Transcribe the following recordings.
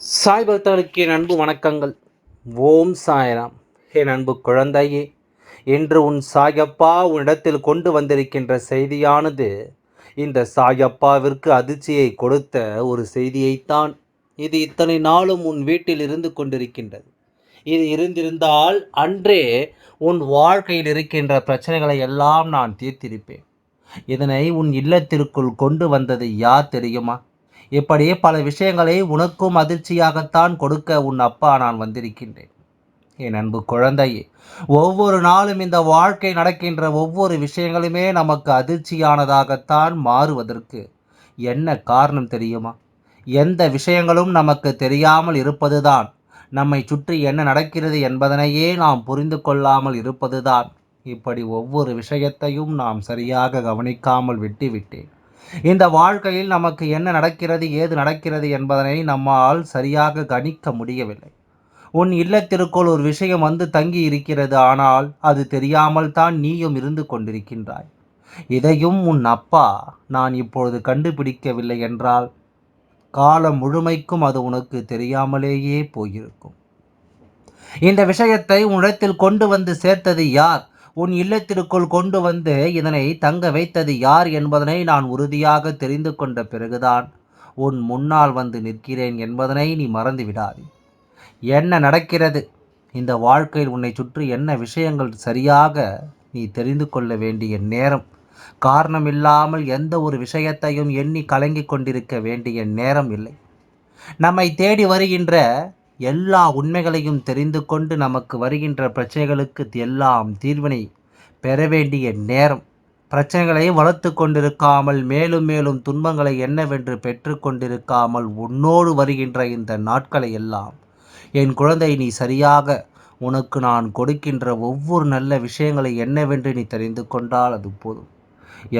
சாய் பக்தர்களுக்கு என் அன்பு வணக்கங்கள். ஓம் சாய்ராம். என் அன்பு குழந்தையே இன்று உன் சாயப்பா உன்னிடத்தில் கொண்டு வந்திருக்கின்ற செய்தியானது இந்த சாயப்பாவிற்கு அதிர்ச்சியை கொடுத்த ஒரு செய்தியைத்தான். இது இத்தனை நாளும் உன் வீட்டில் இருந்து கொண்டிருக்கின்றது. இது இருந்திருந்தால் அன்றே உன் வாழ்க்கையில் இருக்கின்ற பிரச்சனைகளை எல்லாம் நான் தீர்த்திருப்பேன். இதனை உன் இல்லத்திற்குள் கொண்டு வந்தது யார் தெரியுமா? இப்படி பல விஷயங்களை உனக்கும் அதிர்ச்சியாகத்தான் கொடுக்க உன் அப்பா நான் வந்திருக்கின்றேன். என் அன்பு குழந்தையே ஒவ்வொரு நாளும் இந்த வாழ்க்கை நடக்கின்ற ஒவ்வொரு விஷயங்களுமே நமக்கு அதிர்ச்சியானதாகத்தான் மாறுவதற்கு என்ன காரணம் தெரியுமா? எந்த விஷயங்களும் நமக்கு தெரியாமல் இருப்பதுதான். நம்மை சுற்றி என்ன நடக்கிறது என்பதனையே நாம் புரிந்து கொள்ளாமல் இருப்பதுதான். இப்படி ஒவ்வொரு விஷயத்தையும் நாம் சரியாக கவனிக்காமல் விட்டுவிட்டேன். இந்த வாழ்க்கையில் நமக்கு என்ன நடக்கிறது ஏது நடக்கிறது என்பதனை நம்மால் சரியாக கணிக்க முடியவில்லை. உன் இல்லத்திற்குள் ஒரு விஷயம் வந்து தங்கி இருக்கிறது ஆனால் அது தெரியாமல் தான் நீயும் இருந்து கொண்டிருக்கின்றாய். இதையும் உன் அப்பா நான் இப்பொழுது கண்டுபிடிக்கவில்லை என்றால் காலம் முழுமைக்கும் அது உனக்கு தெரியாமலேயே போயிருக்கும். இந்த விஷயத்தை உன்னிடத்தில் கொண்டு வந்து சேர்த்தது யார்? உன் இல்லத்திற்குள் கொண்டு வந்து இதனை தங்க வைத்தது யார் என்பதனை நான் உறுதியாக தெரிந்து கொண்ட பிறகுதான் உன் முன்னால் வந்து நிற்கிறேன் என்பதனை நீ மறந்து விடாது என்ன நடக்கிறது? இந்த வாழ்க்கையில் உன்னை சுற்றி என்ன விஷயங்கள் சரியாக நீ தெரிந்து கொள்ள வேண்டிய நேரம்? காரணம் இல்லாமல் எந்த ஒரு விஷயத்தையும் எண்ணி கலங்கி கொண்டிருக்க வேண்டிய நேரம் இல்லை. நம்மை தேடி வருகின்ற எல்லா உண்மைகளையும் தெரிந்து கொண்டு நமக்கு வருகின்ற பிரச்சனைகளுக்கு எல்லாம் தீர்வினை பெற வேண்டிய நேரம். பிரச்சனைகளை வளர்த்து கொண்டிருக்காமல் மேலும் மேலும் துன்பங்களை என்னவென்று பெற்று கொண்டிருக்காமல் உன்னோடு வருகின்ற இந்த நாட்களை எல்லாம் என் குழந்தை நீ சரியாக உனக்கு நான் கொடுக்கின்ற ஒவ்வொரு நல்ல விஷயங்களை என்னவென்று நீ தெரிந்து கொண்டால் அது போதும்.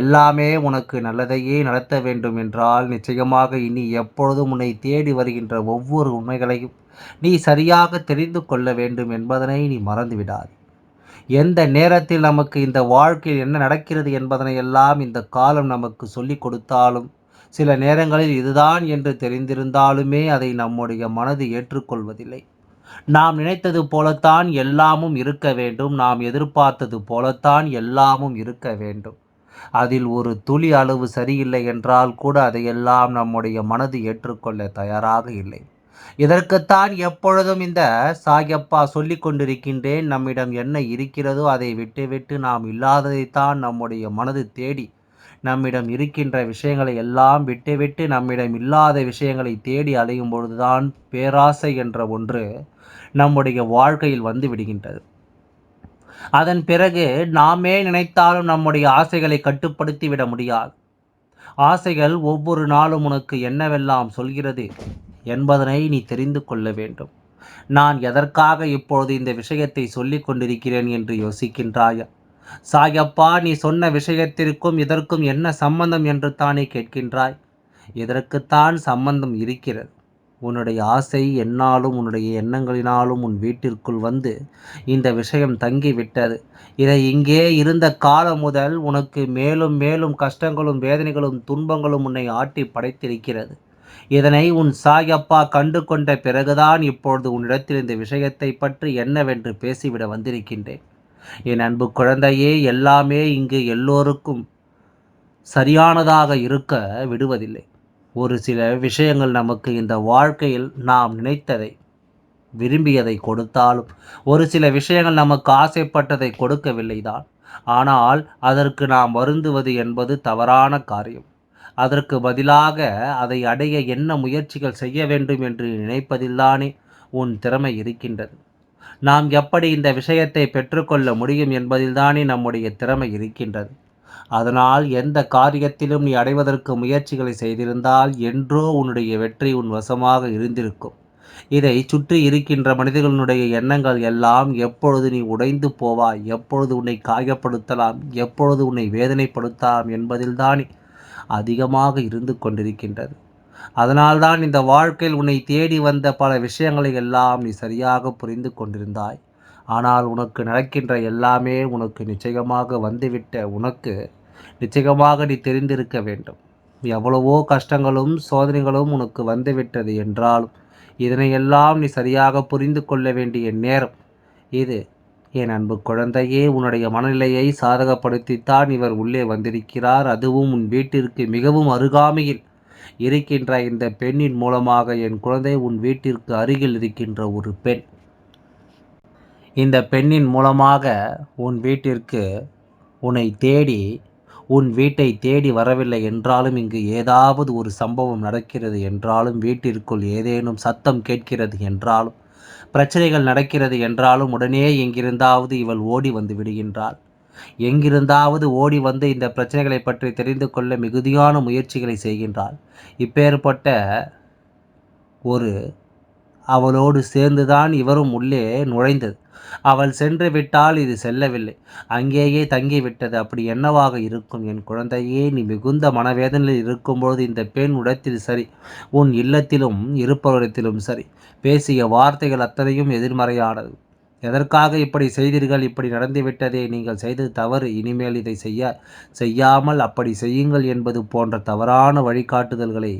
எல்லாமே உனக்கு நல்லதையே நடத்த வேண்டும் என்றால் நிச்சயமாக இனி எப்பொழுதும் உன்னை தேடி வருகின்ற ஒவ்வொரு உண்மைகளையும் நீ சரியாக தெரிந்து கொள்ள வேண்டும் என்பதனை நீ மறந்துவிடாது. எந்த நேரத்தில் நமக்கு இந்த வாழ்க்கையில் என்ன நடக்கிறது என்பதனை எல்லாம் இந்த காலம் நமக்கு சொல்லிக் கொடுத்தாலும் சில நேரங்களில் இதுதான் என்று தெரிந்திருந்தாலுமே அதை நம்முடைய மனது ஏற்றுக்கொள்வதில்லை. நாம் நினைத்தது போலத்தான் எல்லாமும் இருக்க வேண்டும். நாம் எதிர்பார்த்தது போலத்தான் எல்லாமும் இருக்க வேண்டும். அதில் ஒரு துளி அளவு சரியில்லை என்றால் கூட அதையெல்லாம் நம்முடைய மனது ஏற்றுக்கொள்ள தயாராக இல்லை. இதற்குத்தான் எப்பொழுதும் இந்த சாயப்பா சொல்லி கொண்டிருக்கின்றேன். நம்மிடம் என்ன இருக்கிறதோ அதை விட்டுவிட்டு நாம் இல்லாததைத்தான் நம்முடைய மனது தேடி நம்மிடம் இருக்கின்ற விஷயங்களை எல்லாம் விட்டுவிட்டு நம்மிடம் இல்லாத விஷயங்களை தேடி அலையும் பொழுதுதான் பேராசை என்ற ஒன்று நம்முடைய வாழ்க்கையில் வந்து விடுகின்றது. அதன் பிறகு நாமே நினைத்தாலும் நம்முடைய ஆசைகளை கட்டுப்படுத்தி விட முடியாது. ஆசைகள் ஒவ்வொரு நாளும் உனக்கு என்னவெல்லாம் சொல்கிறது? என்பதனை நீ தெரிந்து கொள்ள வேண்டும். நான் எதற்காக இப்பொழுது இந்த விஷயத்தை சொல்லிக் கொண்டிருக்கிறேன் என்று யோசிக்கின்றாயா? சாயப்பா நீ சொன்ன விஷயத்திற்கும் இதற்கும் என்ன சம்பந்தம் என்று தானே கேட்கின்றாய்? இதற்குத்தான் சம்பந்தம் இருக்கிறது. உன்னுடைய ஆசை என்னாலும் உன்னுடைய எண்ணங்களினாலும் உன் வீட்டிற்குள் வந்து இந்த விஷயம் தங்கிவிட்டது. இதை இங்கே இருந்த காலம் முதல் உனக்கு மேலும் மேலும் கஷ்டங்களும் வேதனைகளும் துன்பங்களும் உன்னை ஆட்டி படைத்திருக்கிறது. இதனை உன் சாயப்பா கண்டு கொண்ட பிறகுதான் இப்பொழுது உன்னிடத்தில் இந்த விஷயத்தை பற்றி என்னவென்று பேசிவிட வந்திருக்கின்றேன். என் அன்பு குழந்தையே எல்லாமே இங்கு எல்லோருக்கும் சரியானதாக இருக்க விடுவதில்லை. ஒரு சில விஷயங்கள் நமக்கு இந்த வாழ்க்கையில் நாம் நினைத்ததை விரும்பியதை கொடுத்தாலும் ஒரு சில விஷயங்கள் நமக்கு ஆசைப்பட்டதை கொடுக்கவில்லை தான் ஆனால் அதற்கு நாம் வருந்துவது என்பது தவறான காரியம். அதற்கு பதிலாக அதை அடைய என்ன முயற்சிகள் செய்ய வேண்டும் என்று நினைப்பதில்தானே உன் திறமை இருக்கின்றது. நாம் எப்படி இந்த விஷயத்தை பெற்றுக்கொள்ள முடியும் என்பதில்தானே நம்முடைய திறமை இருக்கின்றது. அதனால் எந்த காரியத்திலும் நீ அடைவதற்கு முயற்சிகளை செய்திருந்தால் என்றோ உன்னுடைய வெற்றி உன் வசமாக இருந்திருக்கும். இதை சுற்றி இருக்கின்ற மனிதர்களுடைய எண்ணங்கள் எல்லாம் எப்பொழுது நீ உடைந்து போவாய் எப்பொழுது உன்னை காயப்படுத்தலாம் எப்பொழுது உன்னை வேதனைப்படுத்தலாம் என்பதில்தானே அதிகமாக இருந்து கொண்டிருக்கின்றது. அதனால்தான் இந்த வாழ்க்கையில் உன்னை தேடி வந்த பல விஷயங்களை எல்லாம் நீ சரியாக புரிந்து கொண்டிருந்தாய். ஆனால் உனக்கு நடக்கின்ற எல்லாமே உனக்கு நிச்சயமாக வந்துவிட்ட உனக்கு நிச்சயமாக நீ தெரிந்திருக்க வேண்டும். எவ்வளவோ கஷ்டங்களும் சோதனைகளும் உனக்கு வந்துவிட்டது என்றாலும் இதனையெல்லாம் நீ சரியாக புரிந்து கொள்ள வேண்டிய நேரம் இது. என் அன்பு குழந்தையே உன்னுடைய மனநிலையை சாதகப்படுத்தித்தான் இவர் உள்ளே வந்திருக்கிறார். அதுவும் உன் வீட்டிற்கு மிகவும் அருகாமையில் இருக்கின்ற இந்த பெண்ணின் மூலமாக என் குழந்தை உன் வீட்டிற்கு அருகில் இருக்கின்ற ஒரு பெண். இந்த பெண்ணின் மூலமாக உன் வீட்டிற்கு உன்னை தேடி உன் வீட்டை தேடி வரவில்லை என்றாலும் இங்கு ஏதாவது ஒரு சம்பவம் நடக்கிறது என்றாலும் வீட்டிற்குள் ஏதேனும் சத்தம் கேட்கிறது என்றாலும் பிரச்சனைகள் நடக்கிறது என்றாலும் உடனே எங்கிருந்தாவது இவள் ஓடி வந்து விடுகின்றாள். எங்கிருந்தாவது ஓடி வந்து இந்த பிரச்சனைகளை பற்றி தெரிந்து கொள்ள மிகுதியான முயற்சிகளை செய்கின்றாள். இப்பேற்பட்ட ஒரு அவளோடு சேர்ந்துதான் இவரும் உள்ளே நுழைந்தது. அவள் சென்று விட்டால் இது செல்லவில்லை. அங்கேயே தங்கிவிட்டது. அப்படி என்னவாக இருக்கும்? என் குழந்தையே நீ மிகுந்த மனவேதனையில் இருக்கும்பொழுது இந்த பெண் உடத்தில் சரி உன் இல்லத்திலும் இருப்பவரிடத்திலும் சரி. பேசிய வார்த்தைகள் அத்தனையும் எதிர்மறையானது. எதற்காக இப்படி செய்தீர்கள்? இப்படி நடந்துவிட்டதே நீங்கள் செய்தது தவறு. இனிமேல் இதை செய்ய செய்யாமல் அப்படி செய்யுங்கள் என்பது போன்ற தவறான வழிகாட்டுதல்களை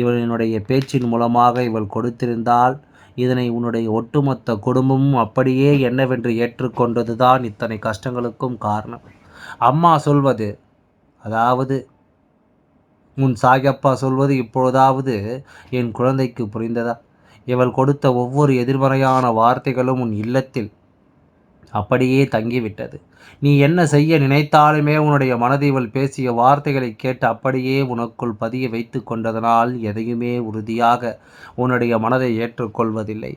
இவளினுடைய பேச்சின் மூலமாக இவள் கொடுத்திருந்தால் இதனை உன்னுடைய ஒட்டுமொத்த குடும்பமும் அப்படியே என்னவென்று ஏற்றுக்கொண்டதுதான் இத்தனை கஷ்டங்களுக்கும் காரணம். அம்மா சொல்வது அதாவது உன் சாயப்பா சொல்வது இப்பொழுதாவது என் குழந்தைக்கு புரிந்ததா? இவள் கொடுத்த ஒவ்வொரு எதிர்மறையான வார்த்தைகளும் உன் இல்லத்தில் அப்படியே தங்கிவிட்டது. நீ என்ன செய்ய நினைத்தாலுமே உன்னுடைய மனது இவள் பேசிய வார்த்தைகளை கேட்டு அப்படியே உனக்குள் பதிய வைத்து கொண்டதனால் எதையுமே உறுதியாக உன்னுடைய மனதை ஏற்றுக்கொள்வதில்லை.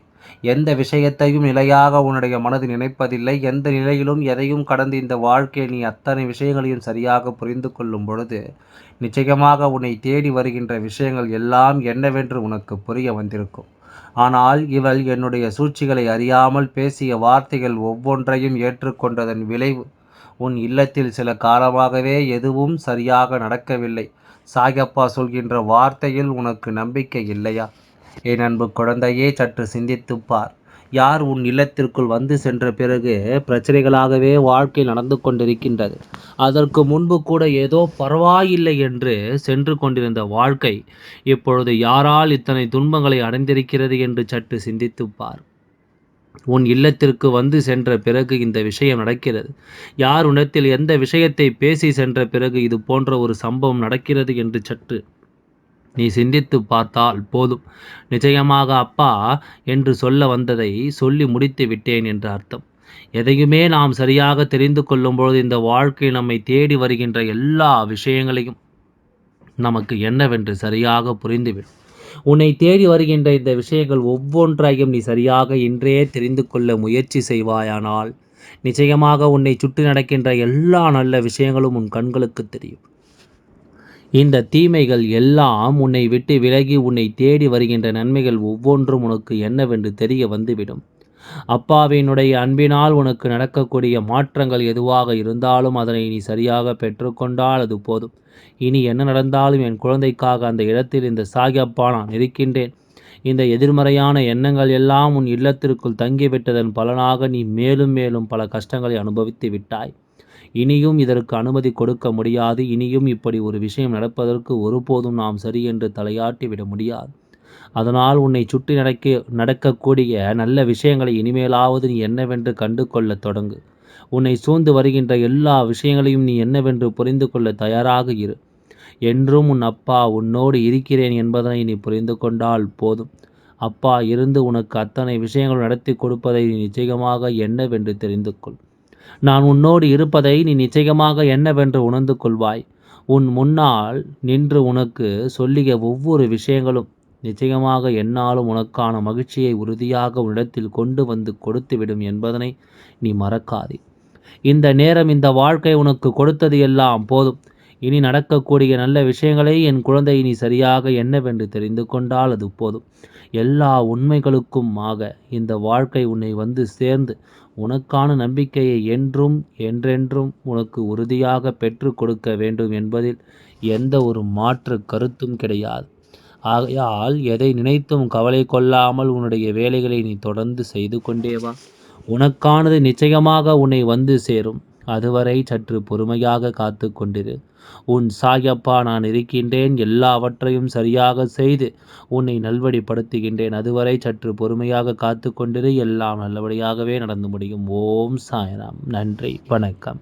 எந்த விஷயத்தையும் நிலையாக உன்னுடைய மனது நினைப்பதில்லை. எந்த நிலையிலும் எதையும் கடந்து இந்த வாழ்க்கையை நீ அத்தனை விஷயங்களையும் சரியாக புரிந்து கொள்ளும் பொழுது நிச்சயமாக உன்னை தேடி வருகின்ற விஷயங்கள் எல்லாம் என்னவென்று உனக்கு புரிய வந்திருக்கும். ஆனால் இவள் என்னுடைய சூழ்ச்சிகளை அறியாமல் பேசிய வார்த்தைகள் ஒவ்வொன்றையும் ஏற்றுக்கொண்டதன் விளைவு உன் இல்லத்தில் சில காலமாகவே எதுவும் சரியாக நடக்கவில்லை. சாயப்பா சொல்கின்ற வார்த்தையில் உனக்கு நம்பிக்கை இல்லையா? என் அன்பு குழந்தையே சற்று சிந்தித்துப்பார் யார் உன் இல்லத்திற்குள் வந்து சென்ற பிறகு பிரச்சனைகளாகவே வாழ்க்கை நடந்து கொண்டிருக்கின்றது. அதற்கு முன்பு கூட ஏதோ பரவாயில்லை என்று சென்று கொண்டிருந்த வாழ்க்கை இப்பொழுது யாரால் இத்தனை துன்பங்களை அடைந்திருக்கிறது என்று சற்று சிந்தித்துப்பார் உன் இல்லத்திற்கு வந்து சென்ற பிறகு இந்த விஷயம் நடக்கிறது. யார் உனத்தில் எந்த விஷயத்தை பேசி சென்ற பிறகு இது போன்ற ஒரு சம்பவம் நடக்கிறது என்று சற்று நீ சிந்தித்து பார்த்தால் போதும். நிச்சயமாக அப்பா என்று சொல்ல வந்ததை சொல்லி முடித்து விட்டேன் என்று அர்த்தம். எதையுமே நாம் சரியாக தெரிந்து கொள்ளும்பொழுது இந்த வாழ்க்கை நம்மை தேடி வருகின்ற எல்லா விஷயங்களையும் நமக்கு என்னவென்று சரியாக புரிந்துவிடும். உன்னை தேடி வருகின்ற இந்த விஷயங்கள் ஒவ்வொன்றையும் நீ சரியாக இன்றே தெரிந்து கொள்ள முயற்சி செய்வாயானால் நிச்சயமாக உன்னை சுற்றி நடக்கின்ற எல்லா நல்ல விஷயங்களும் உன் கண்களுக்கு தெரியும். இந்த தீமைகள் எல்லாம் உன்னை விட்டு விலகி உன்னை தேடி வருகின்ற நன்மைகள் ஒவ்வொன்றும் உனக்கு என்னவென்று தெரிய வந்துவிடும். அப்பாவினுடைய அன்பினால் உனக்கு நடக்கக்கூடிய மாற்றங்கள் எதுவாக இருந்தாலும் அதனை நீ சரியாக பெற்றுக்கொண்டால் அது போதும். இனி என்ன நடந்தாலும் என் குழந்தைக்காக அந்த இடத்தில் இந்த சாகியப்பா நான் இருக்கின்றேன். இந்த எதிர்மறையான எண்ணங்கள் எல்லாம் உன் இல்லத்திற்குள் தங்கிவிட்டதன் பலனாக நீ மேலும் மேலும் பல கஷ்டங்களை அனுபவித்து விட்டாய். இனியும் இதற்கு அனுமதி கொடுக்க முடியாது. இனியும் இப்படி ஒரு விஷயம் நடப்பதற்கு ஒருபோதும் நாம் சரி என்று தலையாட்டி விட முடியாது. அதனால் உன்னை சுற்றி நடக்க நடக்கக்கூடிய நல்ல விஷயங்களை இனிமேலாவது நீ என்னவென்று கண்டு கொள்ள தொடங்கு. உன்னை சூழ்ந்து வருகின்ற எல்லா விஷயங்களையும் நீ என்னவென்று புரிந்து கொள்ள தயாராக இரு. என்றும் உன் அப்பா உன்னோடு இருக்கிறேன் என்பதனை நீ புரிந்து கொண்டால் போதும். அப்பா இருந்து உனக்கு அத்தனை விஷயங்கள் நடத்தி கொடுப்பதை நீ நிச்சயமாக என்னவென்று தெரிந்து கொள். நான் உன்னோடு இருப்பதை நீ நிச்சயமாக என்னவென்று உணர்ந்து கொள்வாய். உன் முன்னால் நின்று உனக்கு சொல்லிய ஒவ்வொரு விஷயங்களும் நிச்சயமாக என்னாலும் உனக்கான மகிழ்ச்சியை உறுதியாக உன்னிடத்தில் கொண்டு வந்து கொடுத்துவிடும் என்பதனை நீ மறக்காதே. இந்த நேரம் இந்த வாழ்க்கை உனக்கு கொடுத்தது எல்லாம் போதும். இனி நடக்கக்கூடிய நல்ல விஷயங்களை என் குழந்தை நீ சரியாக என்னவென்று தெரிந்து கொண்டால் அது போதும். எல்லா உண்மைகளுக்கும் ஆக இந்த வாழ்க்கை உன்னை வந்து சேர்ந்து உனக்கான நம்பிக்கையை என்றும் என்றென்றும் உனக்கு உறுதியாக பெற்று கொடுக்க வேண்டும் என்பதில் எந்த ஒரு மாற்று கருத்தும் கிடையாது. ஆகையால் எதை நினைத்தும் கவலை கொள்ளாமல் உன்னுடைய வேலைகளை நீ தொடர்ந்து செய்து கொண்டே வா. உனக்கானது நிச்சயமாக உன்னை வந்து சேரும். அதுவரை சற்று பொறுமையாக காத்து கொண்டிரு. உன் சாயப்பா நான் இருக்கின்றேன். எல்லாவற்றையும் சரியாக செய்து உன்னை நல்வழிப்படுத்துகின்றேன். அதுவரை சற்று பொறுமையாக காத்து கொண்டிரு. எல்லாம் நல்லபடியாகவே நடந்து முடியும். ஓம் சாய்ராம். நன்றி. வணக்கம்.